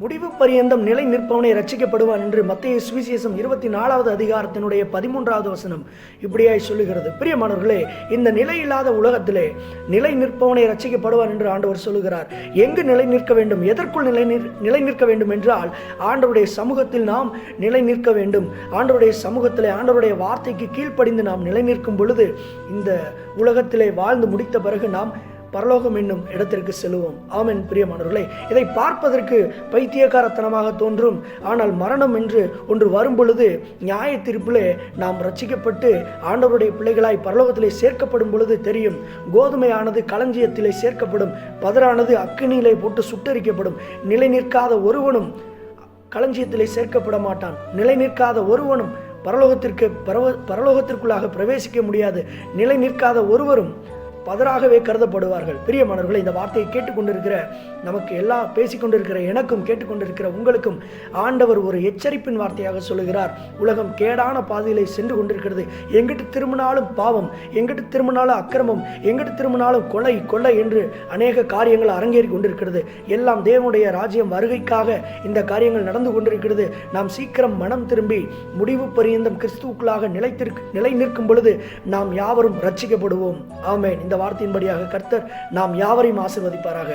முடிவு பரியந்தம் நிலை நிற்பவனே ரட்சிக்கப்படுவான் என்று மத்திய சுவிசேஷம் இருபத்தி நாலாவது அதிகாரத்தினுடைய பதிமூன்றாவது வசனம் இப்படியாய் சொல்லுகிறது. பிரியமானவர்களே இந்த நிலை இல்லாத உலகத்திலே நிலை நிற்பவனே ரட்சிக்கப்படுவான் என்று ஆண்டவர் சொல்லுகிறார். எங்கு நிலை நிற்க வேண்டும்? எதற்குள் நிலை நிற் நிலை நிற்க வேண்டும் என்றால் ஆண்டவருடைய சமூகத்தில் நாம் நிலை நிற்க வேண்டும். ஆண்டவருடைய சமூகத்திலே ஆண்டவருடைய வார்த்தைக்கு கீழ்ப்படிந்து நாம் நிலை நிற்கும் பொழுது இந்த உலகத்திலே வாழ்ந்து முடித்த பிறகு நாம் பரலோகம் என்னும் இடத்திற்கு செல்லுவோம். ஆமென் பிரியமானவர்களே. இதை பார்ப்பதற்கு பைத்தியக்காரத்தனமாக தோன்றும். ஆனால் மரணம் என்று ஒன்று வரும் பொழுது நியாய தீர்ப்பிலே நாம் ரட்சிக்கப்பட்டு ஆண்டவருடைய பிள்ளைகளாய் பரலோகத்திலே சேர்க்கப்படும் பொழுது தெரியும். கோதுமையானது களஞ்சியத்திலே சேர்க்கப்படும். பதரானது அக்கினியிலே போட்டு சுட்டரிக்கப்படும். நிலை நிற்காத ஒருவனும் களஞ்சியத்திலே சேர்க்கப்பட மாட்டான். நிலை நிற்காத ஒருவனும் பரலோகத்திற்கு பரவ பரலோகத்திற்குள்ளாக பிரவேசிக்க முடியாது. நிலை நிற்காத ஒருவரும் பதராகவே கருதப்படுவார்கள். பிரியமானவர்களை இந்த வார்த்தையை கேட்டுக்கொண்டிருக்கிற நமக்கு எல்லாம் பேசிக்கொண்டிருக்கிற எனக்கும் கேட்டுக்கொண்டிருக்கிற உங்களுக்கும் ஆண்டவர் ஒரு எச்சரிப்பின் வார்த்தையாக சொல்லுகிறார். உலகம் கேடான பாதையிலே சென்று கொண்டிருக்கிறது. எங்கிட்டு திரும்பினாலும் பாவம் எங்கிட்டு திரும்பினாலும் அக்கிரமம் எங்கிட்டு திரும்பினாலும் கொலை கொலை என்று அநேக காரியங்கள் அரங்கேறி கொண்டிருக்கிறது. எல்லாம் தேவனுடைய ராஜ்யம் வருகைக்காக இந்த காரியங்கள் நடந்து கொண்டிருக்கிறது. நாம் சீக்கிரம் மனம் திரும்பி முடிவு பரியந்தம் கிறிஸ்துவுக்குள்ளாக நிலைத்திருக்கு நிலை நிற்கும் பொழுது நாம் யாவரும் ரட்சிக்கப்படுவோம். ஆமேன். இந்த வார்த்தையின்படியாக கர்த்தர் நாம் யாவரையும் ஆசிர்வதிப்பாராக.